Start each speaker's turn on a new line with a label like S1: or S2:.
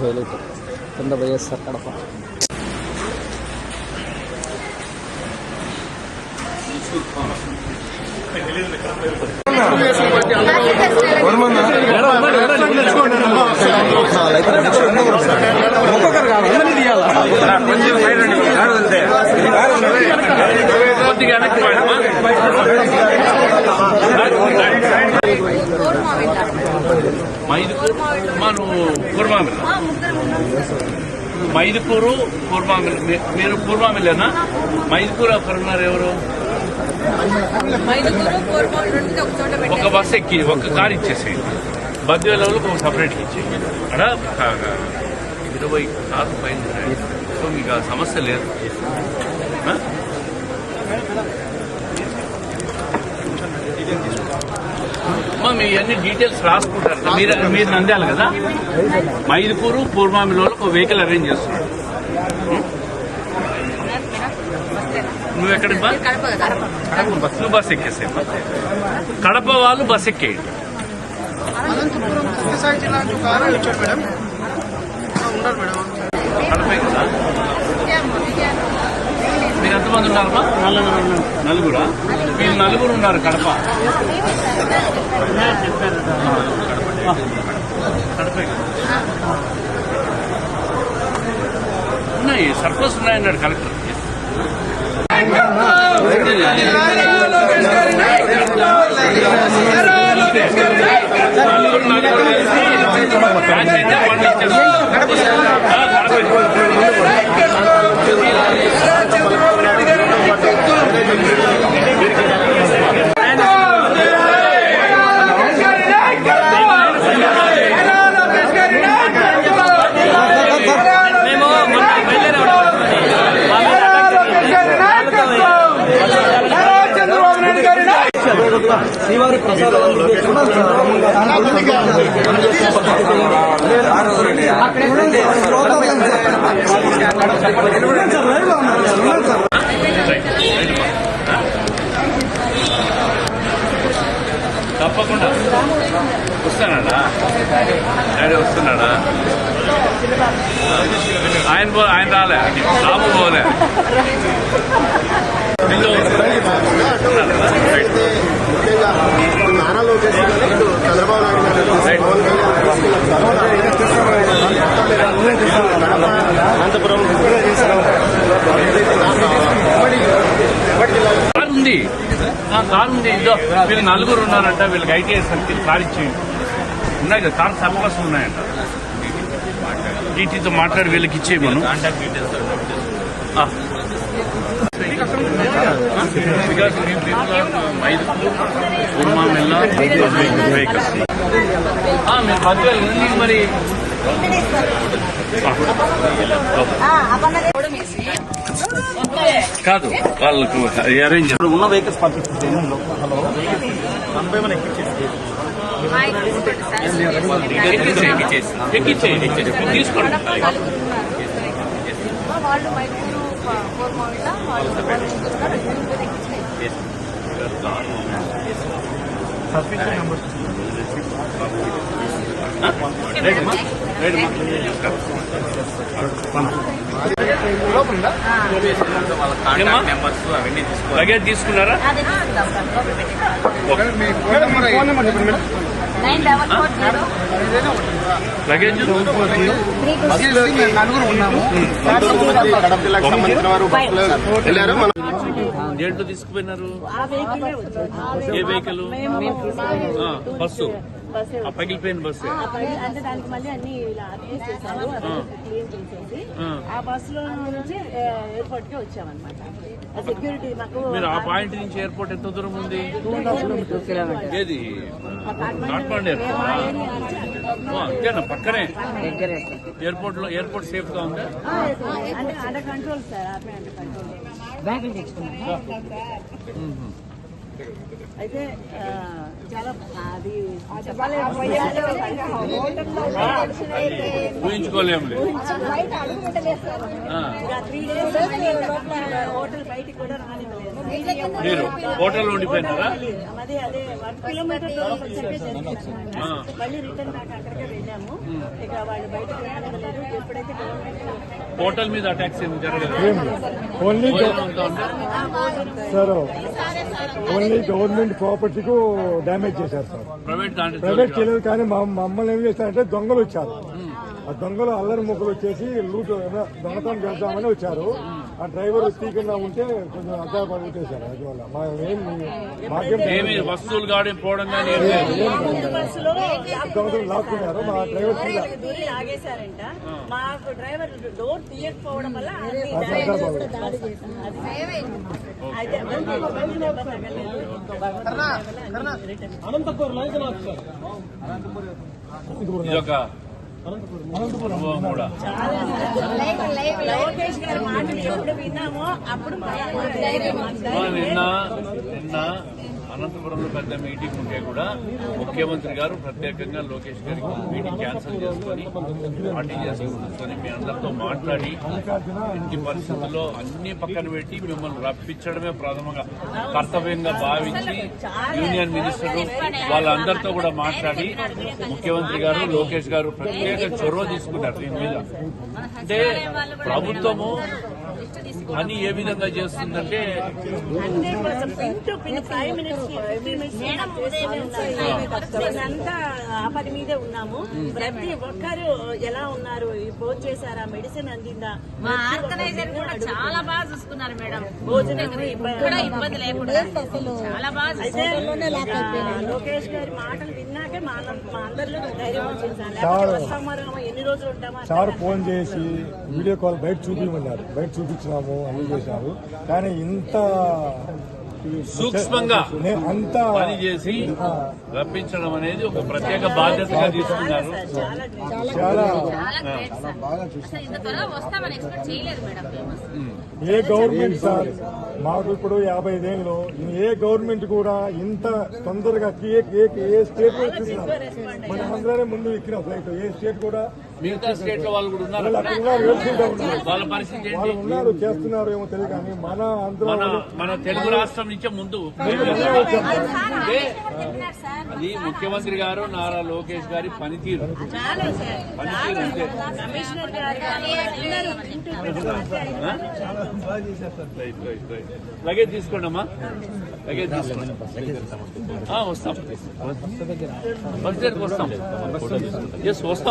S1: Highlight కింద వైఎస్ఆర్ కడప ఒక్కొక్కరు కాదు అందరినీ తీయాలా
S2: కొద్దిగా వెనక్కి పోయినమ్మా. మైదుకూరు అమ్మా నువ్వు పూర్వామిల్ మైదుకూరు పూర్వామిల్ మీరు పూర్వామిలేనా మైదుకూరు అక్కడ ఉన్నారు ఎవరు
S3: ఒక బస్సు
S2: బస్ ఎక్కి ఒక కార్ ఇచ్చేసేయండి బద్వేల లెవెల్కి ఒక సపరేట్గా ఇచ్చేయండి అక్కడ ఇరవై కార్లు పైన సో మీకు ఆ సమస్య లేదు ఆ? అమ్మా మీ అన్ని డీటెయిల్స్ రాసుకుంటారు కదా. మీరు మీరు నంద్యాల కదా మైదుకూరు పూర్వామిలో ఒక వెహికల్ అరేంజ్ చేస్తున్నారు? నువ్వు ఎక్కడికి బా
S3: కడప కదా
S2: నువ్వు బస్ ఎక్కేసాయి కడప వాళ్ళు బస్ ఎక్కేయండి
S4: అనంతపురం సత్యసాయి జిల్లాకు కారణం ఇచ్చాడు మేడం ఆ, ఉన్నారు మేడం
S2: కడపే కదా ఎంతమంది ఉన్నారమ్మా నలుగురా? మీరు నలుగురు ఉన్నారు కడప. ఉన్నాయి సర్ప్లస్ ఉన్నాయన్నాడు కలెక్టర్. నలుగురు నలుగురు.
S1: శ్రీవారి ప్రసాదాలు
S2: తప్పకుండా వస్తానడా డాడీ వస్తున్నాడా ఆయన పో ఆయన రాలే రాము పోలే
S4: అనంతపురం.
S2: ఉంది. ఆ, కారు ఉంది. ఇదో వీళ్ళు నలుగురు ఉన్నారంట వీళ్ళకి ఐటీఐ సర్కిల్ కార్ ఇచ్చేయండి. ఉన్నాయి కదా కార్ సర్ప్లస్ ఉన్నాయంట. డీటీతో మాట్లాడి వీళ్ళకి ఇచ్చేయమను. ఉర్మామిల్ల వెహికల్స్ మీరు పదివేలు ఉంది మరి. కాదు వాళ్ళకు అరేంజ్
S1: ఉన్న వెహికల్స్ పంపిస్తుంది.
S3: ఆయన తీసుకోండి సార్
S2: ఎక్కించేయండి తీసుకోండి
S3: వాళ్ళు వాళ్ళు ముగ్గురు
S2: లగేజ్ తీసుకున్నారా? లగేజ్
S4: నలుగురు ఉన్నాము. సంబంధించిన వారు వెళ్ళారు మనం
S2: దేంట్లో తీసుకుపోయినారు ఏ వెహికల్ బస్సు. ఆ పగిలిపోయిన బస్సు.
S5: అంటే దానికి మళ్ళీ అన్ని ఇలా అడ్జస్ట్ చేశారు అదంతా క్లీన్ చేసేసి ఆ. బస్సులో నుంచి ఎయిర్పోర్ట్కి వచ్చామన్నమాట. సెక్యూరిటీ మాకు
S2: మీరు ఆ పాయింట్ నుంచి ఎయిర్పోర్ట్ ఎంత దూరం ఉంది? ఏది? కాట్మాండ్ ఎయిర్పోర్ట్ అంతేనా? పక్కనే. ఎయిర్పోర్ట్లో ఎయిర్పోర్ట్ సేఫ్గా ఉందా?
S5: అంటే అండర్ కంట్రోల్ సార్ కంట్రోల్ అయితే చాలా అది హోటల్ బయటికి కూడా
S2: మీరు హోటల్లో ఉండిపోయినారా?
S5: అదే అదే వన్ కిలోమీటర్ దూరం వచ్చాకే జరిగింది
S2: ఆ.
S5: మళ్ళీ రిటర్న్ అక్కడికే వెళ్ళాము. ఇక వాళ్ళు బయటకు రానివ్వలేదు. ఎప్పుడైతే
S2: హోటల్ మీద అటాక్స్ ఏమి జరగదు
S6: ఓన్లీ? సార్ ఓన్లీ గవర్నమెంట్ ప్రాపర్టీకు డ్యామేజ్ చేశారు సార్.
S2: ప్రైవేట్
S6: చేయలేదు కానీ మా మమ్మల్ని ఏం చేశారంటే దొంగలు వచ్చారు. ఆ దొంగలు అల్లరి ముగ్గులు వచ్చేసి లూట్ దొంగతనం చేద్దామని వచ్చారు. ఆ డ్రైవర్ తీయకుండా ఉంటే కొంచెం అడ్డా పడిపోతేశారు అది వల్ల మా ఏం మాకేం
S2: ఏమి వస్తువులు గాడి పోవడం కానీ
S6: లాక్కున్నారు మా డ్రైవర్
S5: లాగేశారంట మాకు డ్రైవర్ డోర్ తీయకపోవడం వల్ల
S1: అనంతపూర్
S5: లోకేష్ గారి మాటలు ఎప్పుడు విన్నామో అప్పుడు
S2: నిన్న నిన్న అనంతపురంలో పెద్ద మీటింగ్ ఉంటే కూడా ముఖ్యమంత్రి గారు ప్రత్యేకంగా లోకేష్ గారికి మీటింగ్ క్యాన్సిల్ చేసుకొని పార్టీ చేసుకుని మీ అందరితో మాట్లాడి ఎట్టి పరిస్థితుల్లో అన్ని పక్కన పెట్టి మిమ్మల్ని రప్పించడమే ప్రథమంగా కర్తవ్యంగా భావించి యూనియన్ మినిస్టర్లు వాళ్ళందరితో కూడా మాట్లాడి ముఖ్యమంత్రి గారు లోకేష్ గారు ప్రత్యేక చొరవ తీసుకున్నారు దీని మీద. అంటే ప్రభుత్వము పని ఏ విధంగా చేస్తుందంటే
S5: అంతా ఆ పని మీదే ఉన్నాము. ప్రతి ఒక్కరు ఎలా ఉన్నారు? భోజనం చేశారా? మెడిసిన్ అందిందా?
S3: మా ఆర్గనైజర్ కూడా చాలా బాగా చూసుకున్నారు మేడం.
S5: భోజనం
S3: ఇక్కడ ఇబ్బంది లేకుండా. చాలా బాగా
S5: లోకేష్ గారి మాటలు విన్నాకే మా అందరిలో ధైర్యం వచ్చింది ఎన్ని రోజులు ఉంటామో
S6: సార్ ఫోన్ చేసి వీడియో కాల్ బయట చూపించమన్నారు బయట చూపించినాము అన్ని చేశారు. కానీ ఇంత
S2: సూక్ష్మంగా పనిచేసి రప్పించడం అనేది ఒక ప్రత్యేక బాధ్యతగా తీసుకున్నారు.
S6: ఏ గవర్నమెంట్ సార్? మాకు ఇప్పుడు యాభై ఐదేళ్ళు. ఏ గవర్నమెంట్ కూడా ఇంత తొందరగా ఏ ఏ ఏ స్టేట్ ఎక్కిస్తున్నారు మన అందరమే ముందు ఎక్కిన ఫ్లైట్. ఏ స్టేట్ కూడా
S2: మిగతా స్టేట్లో వాళ్ళు కూడా ఉన్నారు.
S6: వాళ్ళు
S2: పరిస్థితి
S6: ఉన్నారు చేస్తున్నారు ఏమో తెలియదు కానీ మన
S2: మన మన తెలుగు రాష్ట్రం నుంచే ముందు అంటే అది ముఖ్యమంత్రి గారు నారా లోకేష్ గారి పనితీరు. పనితీరు అంతే. లగేజ్ తీసుకోండి అమ్మా. లగేజ్ తీసుకోండి. వస్తాం. బస్ దగ్గరకు వస్తాం. వస్తాం.